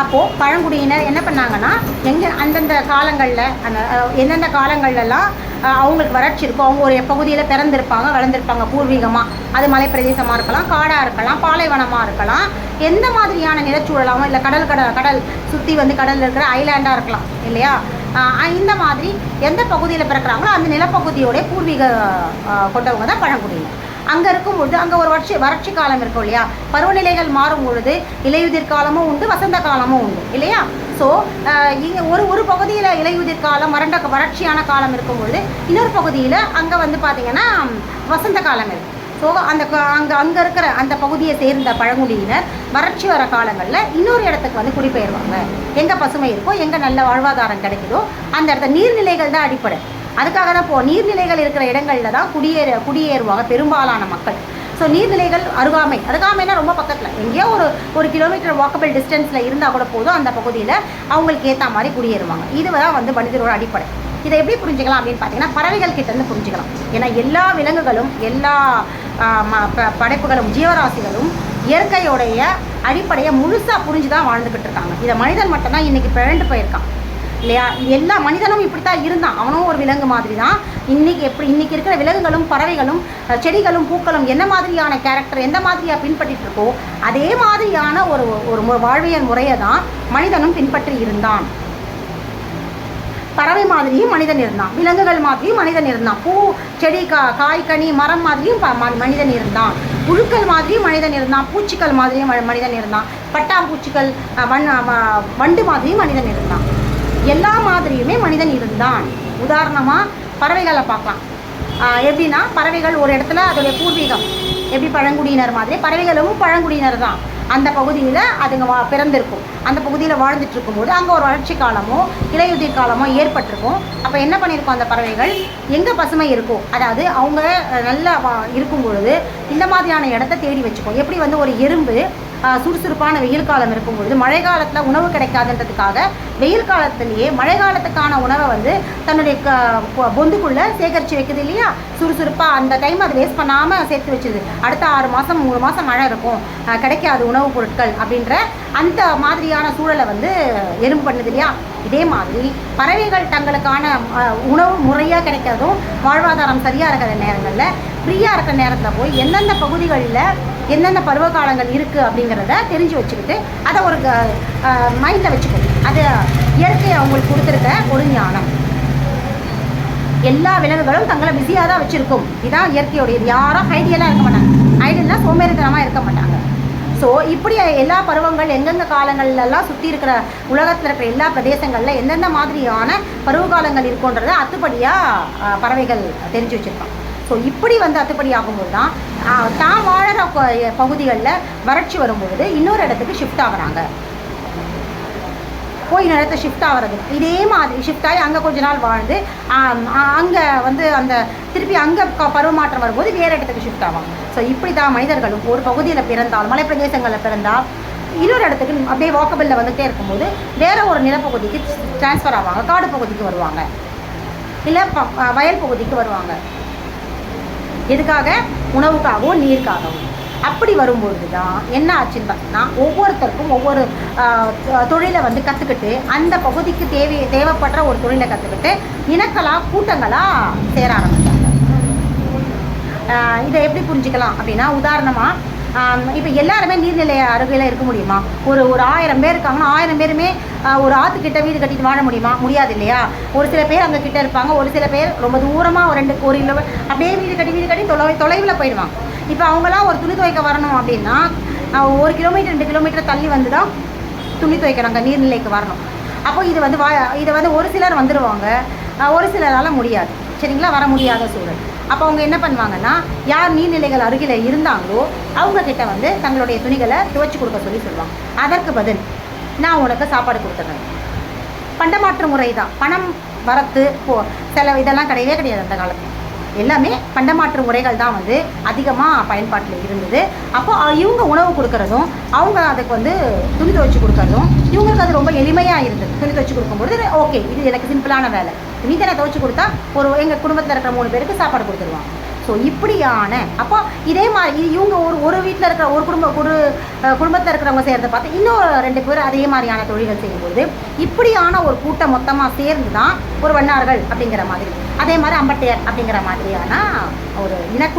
அப்போது பழங்குடியினர் என்ன பண்ணாங்கன்னா எங்கே அந்தந்த காலங்களில் அந்த எந்தெந்த காலங்கள்லாம் அவங்களுக்கு வறட்சி இருக்கும். அவங்க ஒரு பகுதியில் பிறந்திருப்பாங்க வளர்ந்துருப்பாங்க பூர்வீகமாக அது மலைப்பிரதேசமாக இருக்கலாம் காடாக இருக்கலாம் பாலைவனமாக இருக்கலாம். எந்த மாதிரியான நிலச்சூழலாகவும் இல்லை கடல் கடல் கடல் சுற்றி வந்து கடலில் இருக்கிற ஐலாண்டாக இருக்கலாம் இல்லையா? இந்த மாதிரி எந்த பகுதியில் பிறக்கிறாங்களோ அந்த நிலப்பகுதியோடைய பூர்வீக கொண்டவங்க தான் பழங்குடியினர். அங்கே இருக்கும் பொழுது அங்கே ஒரு வறட்சி வறட்சி காலம் இருக்கும் இல்லையா? பருவநிலைகள் மாறும் பொழுது இலையுதிர் காலமும் உண்டு வசந்த காலமும் உண்டு இல்லையா? ஸோ இங்கே ஒரு ஒரு பகுதியில் இலையுதிர் காலம் வறண்ட வறட்சியான காலம் இருக்கும் பொழுது இன்னொரு பகுதியில் அங்கே வந்து பார்த்திங்கன்னா வசந்த காலம் இருக்குது ஸோ அந்த அங்கே அங்கே இருக்கிற அந்த பகுதியை சேர்ந்த பழங்குடியினர் வறட்சி வர காலங்களில் இன்னொரு இடத்துக்கு வந்து குடிபெயர்வாங்க. எங்கே பசுமை இருக்கோ எங்கே நல்ல வாழ்வாதாரம் கிடைக்குதோ அந்த இடத்த நீர்நிலைகள் தான் அடிப்படை. அதுக்காக தான் இப்போது நீர்நிலைகள் இருக்கிற இடங்களில் தான் குடியேற குடியேறுவாங்க பெரும்பாலான மக்கள். ஸோ நீர்நிலைகள் அருகாமை. அருகாமைனா ரொம்ப பக்கத்தில். எங்கேயோ ஒரு ஒரு கிலோமீட்டர் வாக்கபிள் டிஸ்டன்ஸில் இருந்தால் கூட போதும் அந்த பகுதியில் அவங்களுக்கு ஏற்ற மாதிரி குடியேறுவாங்க. இதுதான் வந்து மனிதரோட அடிப்படை. இதை எப்படி புரிஞ்சுக்கலாம் அப்படின்னு பார்த்தீங்கன்னா பறவைகள் கிட்டேருந்து புரிஞ்சுக்கலாம். ஏன்னா எல்லா விலங்குகளும் எல்லா ம- ப- படைப்புகளும் ஜீவராசிகளும் இயற்கையோடைய அடிப்படையை முழுசாக புரிஞ்சு தான் வாழ்ந்துக்கிட்டு இருக்காங்க. இதை மனிதன் மட்டும்தான் இன்றைக்கி பிறண்டு போயிருக்கான். இல்லையா? எல்லா மனிதனும் இப்படி தான் இருந்தான். அவனும் ஒரு விலங்கு மாதிரி தான் இன்னைக்கு எப்படி இன்னைக்கு இருக்கிற விலங்குகளும் பறவைகளும் செடிகளும் பூக்களும் என்ன மாதிரியான கேரக்டர் எந்த மாதிரியாக பின்பற்றிட்டு இருக்கோ அதே மாதிரியான ஒரு ஒரு வாழ்வியல் முறையை தான் மனிதனும் பின்பற்றி இருந்தான். பறவை மாதிரியும் மனிதன் இருந்தான். விலங்குகள் மாதிரியும் மனிதன் இருந்தான். பூ செடி கா காய் கனி மரம் மாதிரியும் மனிதன் இருந்தான். புழுக்கள் மாதிரியும் மனிதன் இருந்தான். பூச்சிகள் மாதிரியும் மனிதன் இருந்தான். பட்டாம்பூச்சிகள் வண் வண்டு மாதிரியும் மனிதன் இருந்தான். எல்லா மாதிரியுமே மனிதன் இருந்தான். உதாரணமாக பறவைகளை பார்க்கலாம். எப்படின்னா பறவைகள் ஒரு இடத்துல அதோடைய பூர்வீகம். எப்படி பழங்குடியினர் மாதிரி பறவைகளும் பழங்குடியினர் தான். அந்த பகுதியில் அதுங்க வா பிறந்திருக்கும். அந்த பகுதியில் வாழ்ந்துட்டு இருக்கும்போது அங்கே ஒரு வளர்ச்சி காலமோ இலையுதிர் காலமோ ஏற்பட்டிருக்கும். அப்போ என்ன பண்ணியிருக்கோம் அந்த பறவைகள்? எங்கே பசுமை இருக்கும் அதாவது அவங்க நல்லா வா- இருக்கும் பொழுது இந்த மாதிரியான இடத்த தேடி வச்சுக்கும். எப்படி வந்து ஒரு எறும்பு சுறுசுறுப்பான வெயில் காலம் இருக்கும் பொழுது மழை காலத்தில் உணவு கிடைக்காதுன்றதுக்காக வெயில் காலத்திலேயே மழை காலத்துக்கான உணவை வந்து தன்னுடைய க பொ- பொந்துக்குள்ளே சேகரித்து வைக்குது இல்லையா? சுறுசுறுப்பாக அந்த டைம் அது வேஸ்ட் பண்ணாமல் சேர்த்து வச்சுது. அடுத்த ஆறு மாதம் மூணு மாதம் மழை இருக்கும். கிடைக்காது உணவுப் பொருட்கள் அப்படின்ற அந்த மாதிரியான சூழலை வந்து எறும்பு பண்ணுது இல்லையா? இதே மாதிரி பறவைகள் தங்களுக்கான உணவு முறையாக கிடைக்கிறதும் வாழ்வாதாரம் சரியாக இருக்கிற நேரங்களில் ஃப்ரீயாக இருக்கிற நேரத்தில் போய் எந்தெந்த பகுதிகளில் என்னென்ன பருவ காலங்கள் இருக்குது அப்படிங்கிறத தெரிஞ்சு வச்சுக்கிட்டு அதை ஒரு மைண்டில் வச்சுக்கணும் அது இயற்கை அவங்களுக்கு கொடுத்துருக்க ஒரு ஞானம். எல்லா விலங்குகளும் தங்களை பிஸியாக தான் வச்சுருக்கும். இதான் இயற்கையோடைய யாரும் ஐடியெல்லாம் இருக்க மாட்டாங்க. ஐடியெல்லாம் சோம்பேறித்தனமாக இருக்க மாட்டாங்க. ஸோ இப்படி எல்லா பருவங்கள் எந்தெந்த காலங்கள்லாம் சுற்றி இருக்கிற உலகத்தில் இருக்கிற எல்லா பிரதேசங்களில் எந்தெந்த மாதிரியான பருவ காலங்கள் இருக்குன்றதை அத்துப்படியாக பறவைகள் தெரிஞ்சு வச்சுருக்கான் ஸோ இப்படி வந்து அத்துப்படி ஆகும்போது தான் தான் வாழற பகுதிகளில் வறட்சி வரும்பொழுது இன்னொரு இடத்துக்கு ஷிஃப்ட் ஆகுறாங்க. போய் நிலத்தை ஷிஃப்ட் ஆகிறது. இதே மாதிரி ஷிஃப்ட் ஆகி அங்கே கொஞ்ச நாள் வாழ்ந்து அங்கே வந்து அந்த திருப்பி அங்கே பருவமாற்றம் வரும்போது வேறு இடத்துக்கு ஷிஃப்ட் ஆவாங்க ஸோ இப்படி தான் மனிதர்களும் ஒரு பகுதியில் பிறந்தால் மலைப்பிரதேசங்களில் பிறந்தால் இன்னொரு இடத்துக்கு அப்படியே வாக்கபிளில் வந்துகிட்டே இருக்கும்போது வேற ஒரு நிலப்பகுதிக்கு ட்ரான்ஸ்ஃபர் ஆவாங்க காடு பகுதிக்கு வருவாங்க. இல்லை ப- வயல் பகுதிக்கு வருவாங்க. எதுக்காக? உணவுக்காகவும் நீருக்காகவும். அப்படி வரும்பொழுது தான் என்ன ஆச்சுன்னு பார்த்தீங்கன்னா ஒவ்வொருத்தருக்கும் ஒவ்வொரு தொழிலை வந்து கற்றுக்கிட்டு அந்த பகுதிக்கு தேவை தேவைப்படுற ஒரு தொழிலை கற்றுக்கிட்டு இனக்களாக கூட்டங்களாக சேர ஆரம்பிச்சாங்க. இதை எப்படி புரிஞ்சுக்கலாம் அப்படின்னா உதாரணமாக இப்போ எல்லாருமே நீர்நிலை அருகில் இருக்க முடியுமா? ஒரு ஒரு ஆயிரம் பேர் இருக்காங்கன்னா ஆயிரம் பேருமே ஒரு ஆற்றுக்கிட்ட வீடு கட்டிட்டு வாழ முடியுமா? முடியாது இல்லையா? ஒரு சில பேர் அங்கே கிட்ட இருப்பாங்க ஒரு சில பேர் ரொம்ப தூரமாக ஒரு ரெண்டு ஒரு இல்லை அப்படியே வீடு கட்டி வீடு கட்டி தொலை தொலைவில் போயிடுவாங்க. இப்போ அவங்களாம் ஒரு துணி துவைக்க வரணும் அப்படின்னா ஒரு கிலோமீட்டர் ரெண்டு கிலோமீட்டர் தள்ளி வந்து தான் துணி துவைக்கிறாங்க நீர்நிலைக்கு வரணும். அப்போ இது வந்து வா இதை வந்து ஒரு சிலர் வந்துடுவாங்க ஒரு சிலரால் முடியாது. சரிங்களா? வர முடியாத சூழல். அப்போ அவங்க என்ன பண்ணுவாங்கன்னா யார் நீர்நிலைகள் அருகில் இருந்தாங்களோ அவங்க கிட்ட வந்து தங்களுடைய துணிகளை துவைச்சு கொடுக்க சொல்லி சொல்லுவாங்க. அதற்கு பதில் நான் உனக்கு சாப்பாடு கொடுத்துட்றேன். பண்டமாற்று முறை தான். பணம் வரத்து போ செலவு இதெல்லாம் கிடையவே கிடையாது அந்த காலத்தில். எல்லாமே பண்டமாற்று முறைகள் தான் வந்து அதிகமாக பயன்பாட்டில் இருந்தது. அப்போ இவங்க உணவு கொடுக்கறதும் அவங்க அதுக்கு வந்து துணி துவைச்சு கொடுக்கறதும் இவங்களுக்கு அது ரொம்ப எளிமையாக இருந்தது. துணி துவைச்சு கொடுக்கும்பொழுது ஓகே இது எனக்கு சிம்பிளான வேலை. துணி தானே துவைச்சு கொடுத்தா ஒரு எங்கள் குடும்பத்தில் இருக்கிற மூணு பேருக்கு சாப்பாடு கொடுத்துருவாங்க. ஸோ இப்படியான அப்போ இதே மாதிரி இவங்க ஒரு ஒரு வீட்டில் இருக்கிற ஒரு குடும்ப ஒரு குடும்பத்தில் இருக்கிறவங்க செய்கிறத பார்த்து இன்னும் ரெண்டு பேர் அதே மாதிரியான தொழில்கள் செய்யும்போது இப்படியான ஒரு கூட்டம் மொத்தமாக சேர்ந்து தான் ஒரு வண்ணார்கள் அப்படிங்கிற மாதிரி அதே மாதிரி அம்பட்டையர் அப்படிங்கிற மாதிரியான ஒரு இனக்கு